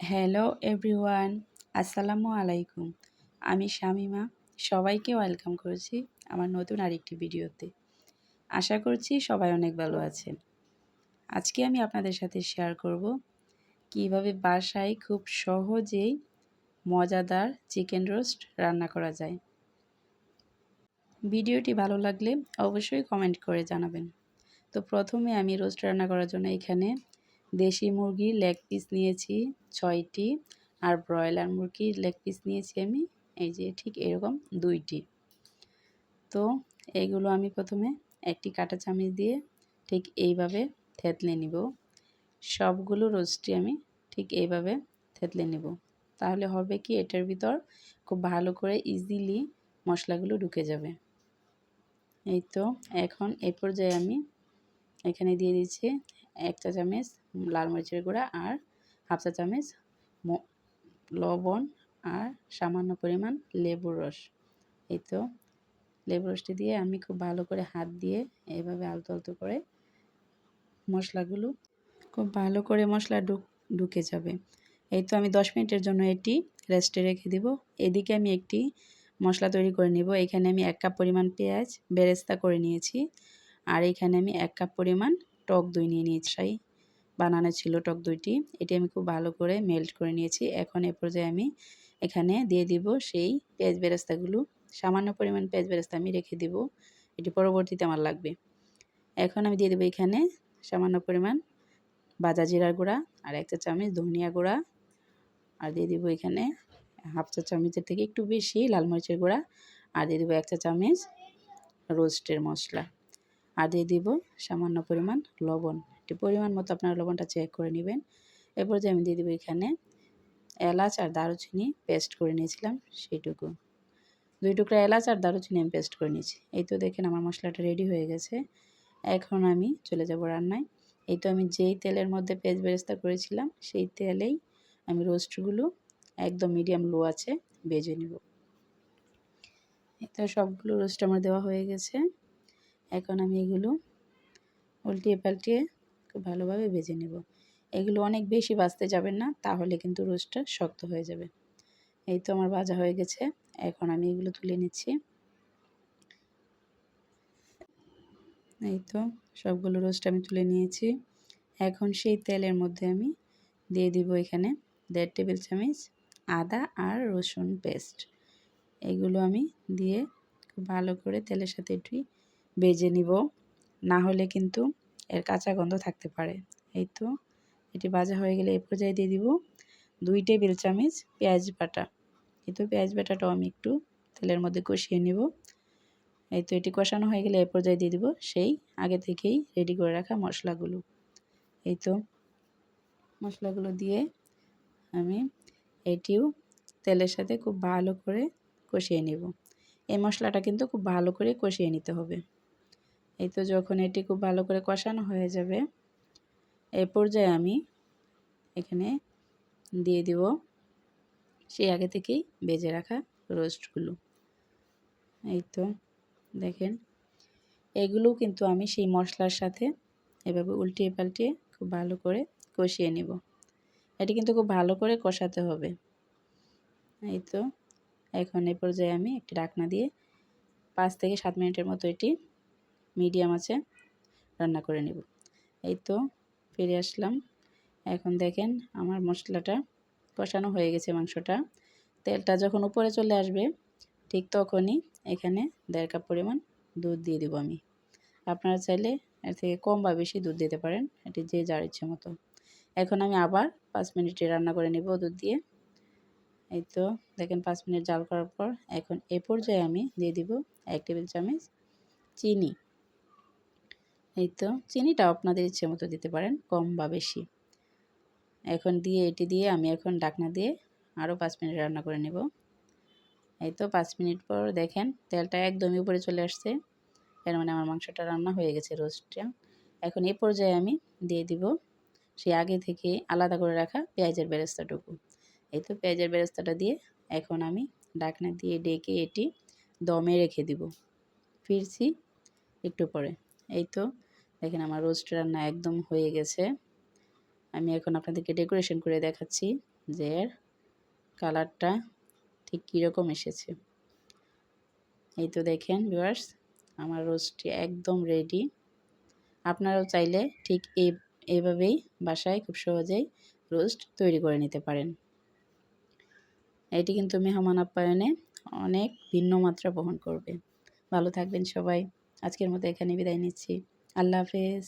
Hello everyone আসসালামু আলাইকুম আমি শামিমা। সবাইকে ওয়েলকাম করেছি আমার নতুন আরেকটি ভিডিওতে। আশা করছি সবাই অনেক ভালো আছেন। আজকে আমি আপনাদের সাথে শেয়ার করব কীভাবে বাসায় খুব সহজেই মজাদার চিকেন রোস্ট রান্না করা যায়। ভিডিওটি ভালো লাগলে অবশ্যই কমেন্ট করে জানাবেন। তো প্রথমে আমি রোস্ট রান্না করার জন্য এখানে দেশি মুরগির লেগ পিস নিয়েছি ছয়টি আর ব্রয়লার মুরগির লেগ পিস নিয়েছি আমি, এই যে ঠিক এরকম দুইটি। তো এগুলো আমি প্রথমে একটি কাটা চামচ দিয়ে ঠিক এইভাবে থেতলে নিব। সবগুলো রোস্টই আমি ঠিক এইভাবে থেতলে নেব। তাহলে হবে কি এটার ভিতর খুব ভালো করে ইজিলি মশলাগুলো ঢুকে যাবে। এই তো এখন এ পর্যায়ে আমি এখানে দিয়ে দিচ্ছি এক চা চামচ লাল মরিচের গুঁড়া আর হাফ চা চামচ লবণ আর সামান্য পরিমাণ লেবুর রস। এই তো, লেবুর রসটি দিয়ে আমি খুব ভালো করে হাত দিয়ে এভাবে আলতো আলতো করে মশলাগুলো খুব ভালো করে মশলা ঢুকে যাবে। এই তো আমি দশ মিনিটের জন্য এটি রেস্টে রেখে দিব। এদিকে আমি একটি মশলা তৈরি করে নিব। এখানে আমি এক কাপ পরিমাণ পেঁয়াজ বেরেস্তা করে নিয়েছি। আর এখানে আমি এক কাপ পরিমাণ টক দই নিয়ে নিয়েছি। বানানো ছিল টক দইটি। এটি আমি খুব ভালো করে মেল্ট করে নিয়েছি। এখন এ পর্যায়ে আমি এখানে দিয়ে দিব সেই পেঁয়াজ বেরেস্তাগুলো। সামান্য পরিমাণ পেঁয়াজ বেরেস্তা আমি রেখে দিব। এটি পরবর্তীতে আমার লাগবে। এখন আমি দিয়ে দেবো এখানে সামান্য পরিমাণ বাজা জিরার গুঁড়া আর এক চা চামচ ধনিয়া গুঁড়া। আর দিয়ে দিব এখানে হাফ চা চামচের থেকে একটু বেশি লাল মরিচের গুঁড়া। আর দিয়ে দেবো এক চা চামচ রোস্টের মশলা। আর দিয়ে দিব সামান্য পরিমাণ লবণ। একটি পরিমাণ মতো আপনারা লবণটা চেক করে নেবেন। এরপর যে আমি দিয়ে দেবো এখানে এলাচ আর দারুচিনি পেস্ট করে নিয়েছিলাম সেইটুকু। দুই টুকরা এলাচ আর দারুচিনি আমি পেস্ট করে নিয়েছি। এই তো দেখেন আমার মশলাটা রেডি হয়ে গেছে। এখন আমি চলে যাব রান্নায়। এই তো আমি যেই তেলের মধ্যে পেঁয়াজ বেরেস্তা করেছিলাম, সেই তেলেই আমি রোস্টগুলো একদম মিডিয়াম লো আছে বেজে নেব। তো সবগুলো রোস্ট আমার দেওয়া হয়ে গেছে। এখন আমি এগুলো উল্টিয়ে পাল্টিয়ে খুব ভালোভাবে ভেজে নেব। এগুলো অনেক বেশি বাঁচতে যাবেন না, তাহলে কিন্তু রোস্টটা শক্ত হয়ে যাবে। এই তো আমার ভাজা হয়ে গেছে, এখন আমি এগুলো তুলে নিচ্ছি। এই তো সবগুলো রোস্ট আমি তুলে নিয়েছি। এখন সেই তেলের মধ্যে আমি দিয়ে দিব এখানে দেড় টেবিল চামচ আদা আর রসুন পেস্ট। এগুলো আমি দিয়ে ভালো করে তেলের সাথে একটু বেজে নিব। না হলে কিন্তু এর কাঁচা গন্ধ থাকতে পারে। এই তো, এটি ভাজা হয়ে গেলে এ পর্যায়ে দিয়ে দিব দুই টেবিল চামচ পেঁয়াজ বাটা। এই তো, পেঁয়াজ বাটাটাও আমি একটু তেলের মধ্যে কষিয়ে নেব। এই তো, এটি কষানো হয়ে গেলে এ পর্যায়ে দিয়ে দিব সেই আগে থেকেই রেডি করে রাখা মশলাগুলো। এই তো, মশলাগুলো দিয়ে আমি এটিও তেলের সাথে খুব ভালো করে কষিয়ে নেব। এই মশলাটা কিন্তু খুব ভালো করে কষিয়ে নিতে হবে। এই তো যখন এটি খুব ভালো করে কষানো হয়ে যাবে এই পর্যায়ে আমি এখানে দিয়ে দিব সেই আগে থেকেই বেজে রাখা রোস্টগুলো। এই তো দেখেন এগুলো কিন্তু আমি সেই মশলার সাথে এভাবে উল্টিয়ে পাল্টিয়ে খুব ভালো করে কষিয়ে নেব। এটি কিন্তু খুব ভালো করে কষাতে হবে। এই তো এখন এ পর্যায়ে আমি একটি ডাকনা দিয়ে পাঁচ থেকে সাত মিনিটের মতো এটি মিডিয়াম আছে, রান্না করে নেব। এই তো ফিরে আসলাম। এখন দেখেন আমার মশলাটা কষানো হয়ে গেছে মাংসটা। তেলটা যখন উপরে চলে আসবে, ঠিক তখনই এখানে দেড় কাপ পরিমাণ দুধ দিয়ে দিব আমি। আপনারা চাইলে এর থেকে কম বা বেশি দুধ দিতে পারেন, এটি যে যার ইচ্ছে মতো। এখন আমি আবার পাঁচ মিনিটে রান্না করে নেব দুধ দিয়ে। এই তো দেখেন পাঁচ মিনিট জাল করার পর এখন এ পর্যায়ে আমি দিয়ে দিব এক টেবিল চামচ চিনি। এই তো চিনিটা আপনাদের ইচ্ছে মতো দিতে পারেন, কম বা বেশি। এখন দিয়ে এটি দিয়ে আমি এখন ডাকনা দিয়ে আরও পাঁচ মিনিট রান্না করে নেব। এই তো পাঁচ মিনিট পর দেখেন তেলটা একদমই উপরে চলে আসছে। এর মানে আমার মাংসটা রান্না হয়ে গেছে রোস্টটা। এখন এই পর্যায়ে আমি দিয়ে দিব সেই আগে থেকে আলাদা করে রাখা পেঁয়াজের বেরেস্তাটুকু। এই তো পেঁয়াজের বেরেস্তাটা দিয়ে এখন আমি ডাকনা দিয়ে ডেকে এটি দমে রেখে দিব। ফিরছি একটু পরে। এই তো দেখেন আমার রোস্ট রান্না একদম হয়ে গেছে। আমি এখন আপনাদেরকে ডেকোরেশন করে দেখাচ্ছি যে এর কালারটা ঠিক কীরকম এসেছে। এই তো দেখেন ভিউয়ার্স আমার রোস্টটি একদম রেডি আপনারাও চাইলে ঠিক এই এইভাবেই বাসায় খুব সহজেই রোস্ট তৈরি করে নিতে পারেন। এটি কিন্তু মেহমান আপ্যায়নে অনেক ভিন্ন মাত্রা বহন করবে। ভালো থাকবেন সবাই। আজকের মতো এখানে বিদায় নিচ্ছি। আল্লাহ হাফেজ।